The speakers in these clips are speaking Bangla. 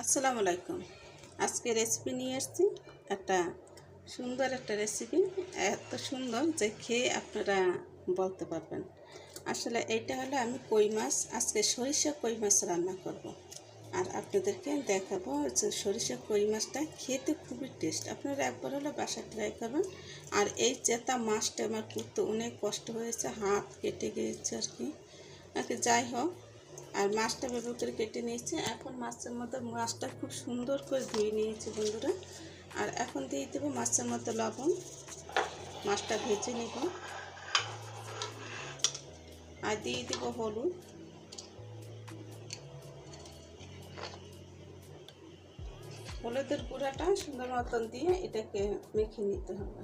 আসসালামু আলাইকুম। আজকে রেসিপি নিয়ে এসেছি একটা সুন্দর একটা রেসিপি এত সুন্দর যে খেয়ে আপনারা বলতে পারবেন। আসলে এইটা হলো আমি কই মাছ, আজকে সরিষা কই মাছ রান্না করব। আর আপনাদেরকে দেখাবো যে সরিষা কই মাছটা খেতে খুবই টেস্ট আপনারা একবার হলে বাসায় ট্রাই করবেন। আর এই চেতা মাছটা আমার করতে অনেক কষ্ট হয়েছে, হাত কেটে গিয়েছে আর কি, যাই হোক আর মাছটা ব্যবহার করে কেটে নিয়েছি। এখন মাছের মধ্যে মাছটা খুব সুন্দর করে ধুয়ে নিয়েছি বন্ধুরা। আর এখন দিয়ে দেবো মাছের মধ্যে লবণ। মাছটা ভেজে নেব। আর দিয়ে দেবো হলুদ। হলুদের গুঁড়াটা সুন্দর মতন দিয়ে এটাকে মেখে নিতে হবে।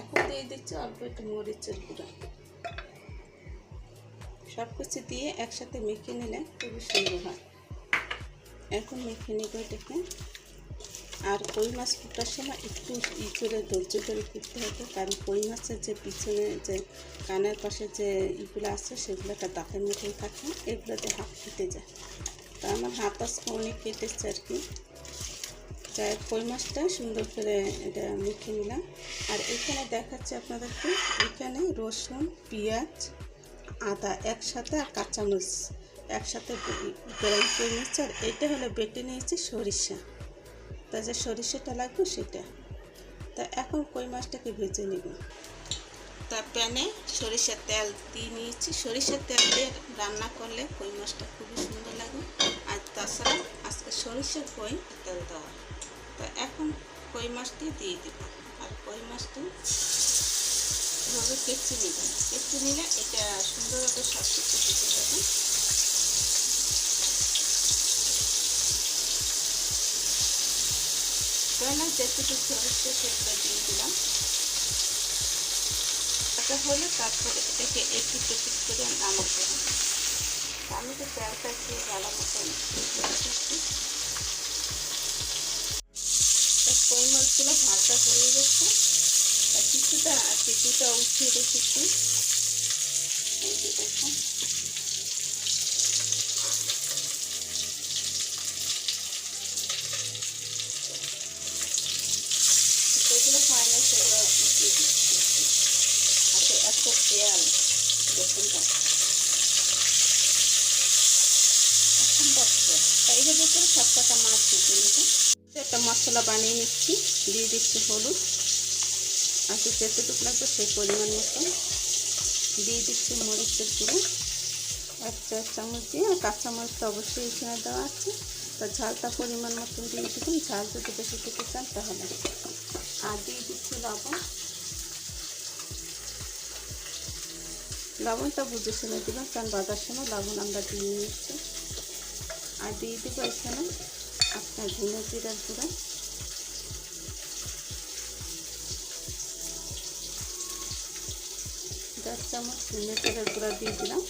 এখন দিয়ে দিচ্ছি অল্প একটু মরিচের গুঁড়া। সব কিছু দিয়ে একসাথে মেখে নিলে খুবই সুন্দর হয়। এখন মেখে নেব এটাকে আর কই মাছ কুটার সময় একটু ই করে ধৈর্য করে কুটতে হবে, কারণ কই মাছের যে পিছনে যে কানের পাশে যে ইগুলো আছে সেগুলো একটা দাঁতের মতোই থাকে এগুলোতে হাত কেটে যায়। তা আমার হাত আজকে অনেক কেটেছে আর কি। যাই কই মাছটা সুন্দর করে এটা মেখে নিলাম। আর এখানে দেখাচ্ছি আপনাদেরকে, এখানে রসুন, পেঁয়াজ আদা একসাথে আর কাঁচামরিচ একসাথে গ্রাইন্ড করে আর এটা হলো বেটে নিয়েছি সরিষা। তা যে সরিষাটা লাগবে সেটা। তা এখন কই মাছটাকে ভেজে নেব? তা প্যানে সরিষার তেল দিয়ে নিয়েছি। সরিষার তেল দিয়ে রান্না করলে কই মাছটা খুবই সুন্দর লাগে। আর তাছাড়া আজকে সরিষার কই তেল দেওয়া। তা এখন কই মাছটি দিয়ে দেব। আর কই মাছটি? এভাবে কেচে নেবেন কেচে নিলে এটা সুন্দরভাবে সব কিছু দিতে যাবে তাহলে যেটুকু সরষে সেগুলো দিয়ে দিলাম। এটা হলে তারপরে এটাকে একটু টেপিট করে নামাতে হবে আমি তো তেলটা একটু ভালো মতন কই মাছগুলো ভাজা হয়ে গেছে কিছুটা কিছুটা উঠিয়ে রেখেছি এই যে দেখুন সেগুলো হয় না সেগুলো উঠিয়ে দিচ্ছি আচ্ছা এত তেল দেখুন এখন বসছে এইভাবে করে সব মাছ দিতে নিতে একটা মশলা বানিয়ে নিচ্ছি, দিয়ে দিচ্ছি হলুদ। আর কি যেতটুকু লাগবে সেই পরিমাণ মতন দিয়ে দিচ্ছি মরিচের গুঁড়ো। এক চার চামচ দিয়ে, আর কাঁচামরিচটা অবশ্যই এখানে দেওয়া আছে। তা ঝালটা পরিমাণ মতন দিয়ে দেবেন। ঝাল যদি বেশি খেতে চান, তাহলে। আর দিয়ে দিচ্ছি লবণ। লবণটা বুঝে শুনে দিলাম। কারণ বাজার সময় লবণ আমরা দিয়ে নিচ্ছি। আর দিয়ে দেবো এখানে আপনার ধনে জিরার গুঁড়া। দশ চামচ ধনে জিরার গুঁড়া দিয়ে দিলাম।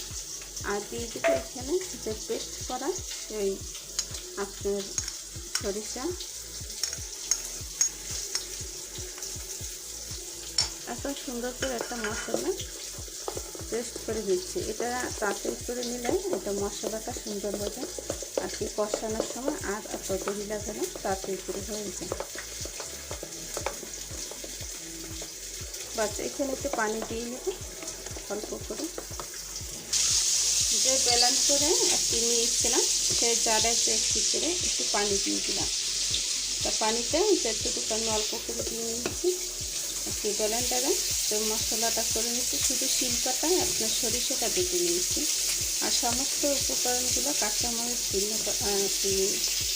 আর দিয়ে দেবো এখানে যে পেস্ট করা, সেই আপনার সরিষা। এত সুন্দর করে একটা মশলা পেস্ট করে দিচ্ছি। এটা তাতে করে নিলে এটা মশলাটা সুন্দর হবে। আর কি কষানোর সময় আর দেরি লাগে না তাতে করে হয়ে যায়। বাচ্চা এখানে একটু পানি দিয়ে নেব, অল্প করে। যে ব্যালেন্স করে একটি নিয়েছিলাম সেই জারের যে করে একটু পানি দিয়ে দিলাম। তা পানিতে যেটুকু আমি অল্প করে দিয়ে নিয়েছি। একটু ব্যালেন্ডারে তো মশলাটা করে নিচ্ছি, শুধু শিল্পাটায় আপনার সরিষাটা বেটে নিয়েছি। আর সমস্ত উপকরণগুলো কাঁচামরিচ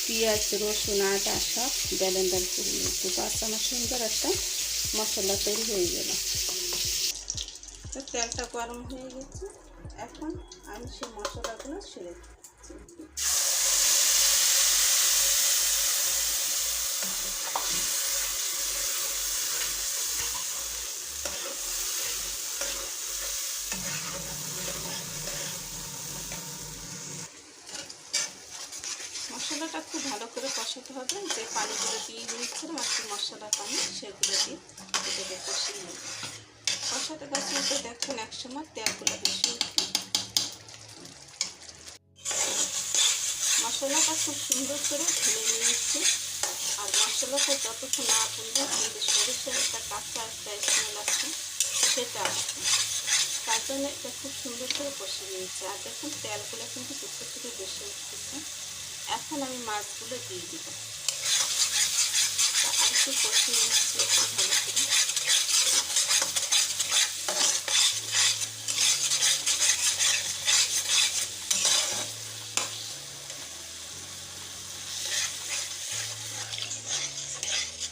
পেঁয়াজ, রসুন, আদা সব ব্যালেন্ডার করে নিয়েছি। বাস আমার সুন্দর একটা মশলা তৈরি হয়ে গেল। তো তেলটা গরম হয়ে গেছে। এখন আমি সেই মশলাগুলো ছেড়ে দিচ্ছি মশলাটা খুব ভালো করে কষাতে হবে যে পানিগুলো দিয়ে নিচ্ছিলাম আর মশলা পানি সেগুলো দিয়ে এটাকে কষিয়ে নেব। কষাতে কষাতে দেখুন এক সময় তেলগুলো বেশি উঠবে। মশলাটা খুব সুন্দর করে ভেঙে নিয়েছি। আর মশলাটা যতক্ষণ না ভুলবে কিন্তু সরিষার একটা কাঁচা একটা স্মেল আছে, সেটা আছে তার জন্য এটা খুব সুন্দর করে কষে নিয়েছি। আর দেখুন তেলগুলো কিন্তু কিছু থেকে বেশি উঠতেছে। এখন আমি মাছগুলো দিয়ে দিব। একটু কষে নিচ্ছি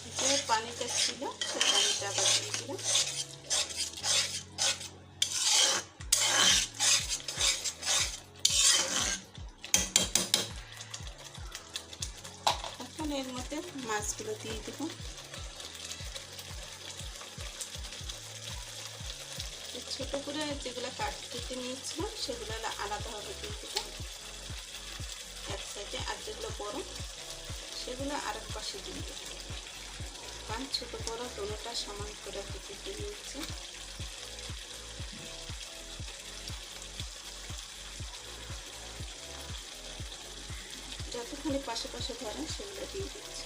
একটু পানিটা ছিল সে পানিটা আবার দিয়ে দিলাম। মাছগুলো দিয়ে দেবো। ছোট করে যেগুলো কাট কেটে নিয়েছিলাম, সেগুলো আলাদাভাবে দিয়ে দেবো। এক সাইডে আর যেগুলো বড়, সেগুলো আরেক পাশে দিয়ে দেবো। কারণ ছোটো বড় দোনোটা সমান করে কেটে নিয়েছি। যতখানি পাশে পাশে ধরেন, সেগুলো দিয়ে দিচ্ছি।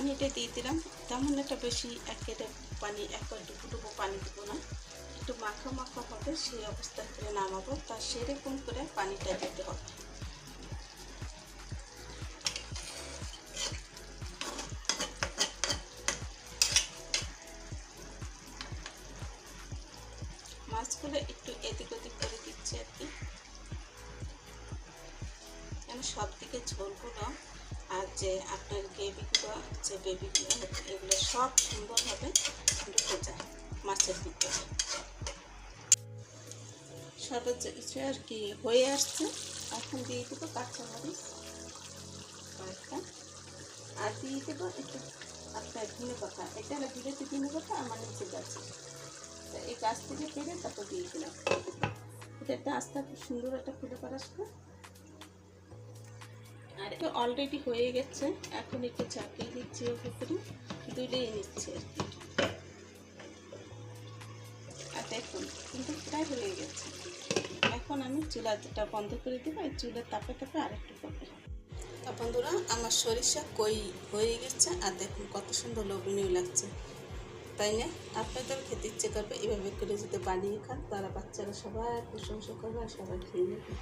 পানিটা দিয়ে দিলাম। তেমন একটা বেশি একেবারে পানি একবার ডুবো ডুবো পানি দেবো না। একটু মাখা মাখা হবে, সেই অবস্থা করে নামাবো। তার সেরকম করে পানিটা দিতে হবে। মাছগুলো একটু এদিক ওদিক করে দিচ্ছি আর কি। সব দিকে ঝোলগুলো যে আপনার গ্রেভিগুলো যে বেবিগুলো এগুলো সব সুন্দরভাবে ঢুকে যায় মাছের ভিতরে সর্বোচ্চ কিছু আর কি হয়ে আসছে, এখন দিয়ে দেবো কাঁচামরিচ কয়েকটা। আর দিয়ে দেবো একটু আপনার ধনে পাতা। এটা হলো বিলেতি ধনে পাতা, আমার নিচে গাছে এই গাছ থেকে পেরে তারপর দিয়ে দিলাম। এটা একটা আস্তে খুব সুন্দর একটা ফুলে পড়া আসবে আর এটা অলরেডি হয়ে গেছে। এখন একটু চাপিয়ে দিচ্ছি ওর উপরে। দুলেই নিচ্ছি আর কি। আর দেখুন, কিন্তু প্রায় হয়ে গেছে। এখন আমি চুলাটা বন্ধ করে দেবো। এই চুলের তাপে তাপে আরেকটু করবে। তা বন্ধুরা, আমার সরিষা কই হয়ে গেছে আর দেখুন কত সুন্দর লোভনীয় লাগছে। তাই না? আপনাদের খেতে ইচ্ছে করবে এভাবে করে যদি বানিয়ে খান, তারা বাচ্চারা সবাই প্রশংসা করবে আর সবাই খেয়ে নেবে।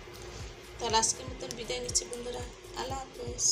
তাহলে আজকের মতন বিদায় নিচ্ছি বন্ধুরা। আল্লাহ হাফেজ।